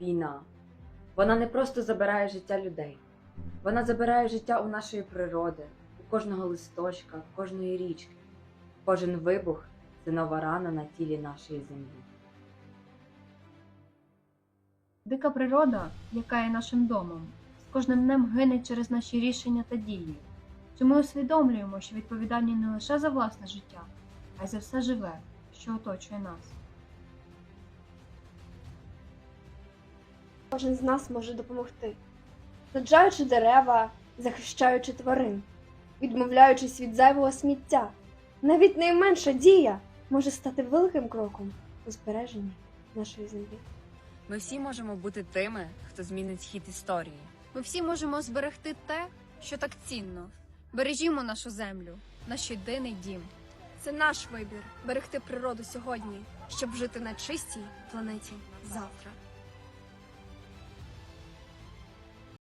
війна. Вона не просто забирає життя людей, вона забирає життя у нашої природи, у кожного листочка, кожної річки. Кожен вибух це нова рана на тілі нашої землі. Дика природа, яка є нашим домом, з кожним днем гине через наші рішення та дії. Чи ми усвідомлюємо, що відповідальні не лише за власне життя, а й за все живе, що оточує нас. Кожен з нас може допомогти, саджаючи дерева, захищаючи тварин, відмовляючись від зайвого сміття. Навіть найменша дія може стати великим кроком у збереженні нашої землі. Ми всі можемо бути тими, хто змінить хід історії. Ми всі можемо зберегти те, що так цінно. Бережімо нашу землю, наш єдиний дім. Це наш вибір берегти природу сьогодні, щоб жити на чистій планеті завтра.